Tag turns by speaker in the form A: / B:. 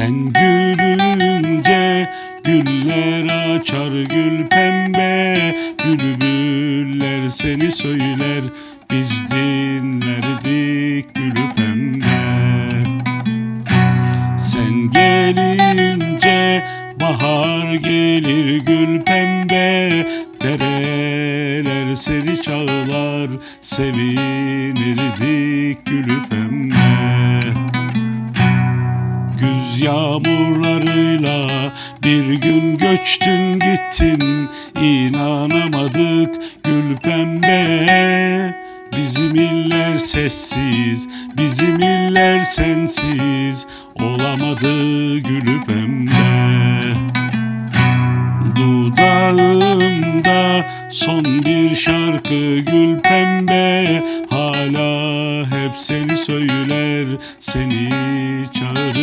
A: Sen gülünce güller açar gül pembe. Bülbüller seni söyler biz dinlerdik gülü pembe. Sen gelince bahar gelir gül pembe. Dereler seni çağlar sevinirdik gülü pembe. Güz yağmurlarıyla bir gün göçtün gittin inanamadık gül pembe. Bizim iller sessiz, bizim iller sensiz olamadı gülü pembe. Dudağımda son bir şarkı gül pembe. Hala hep seni söyler Seni çağırır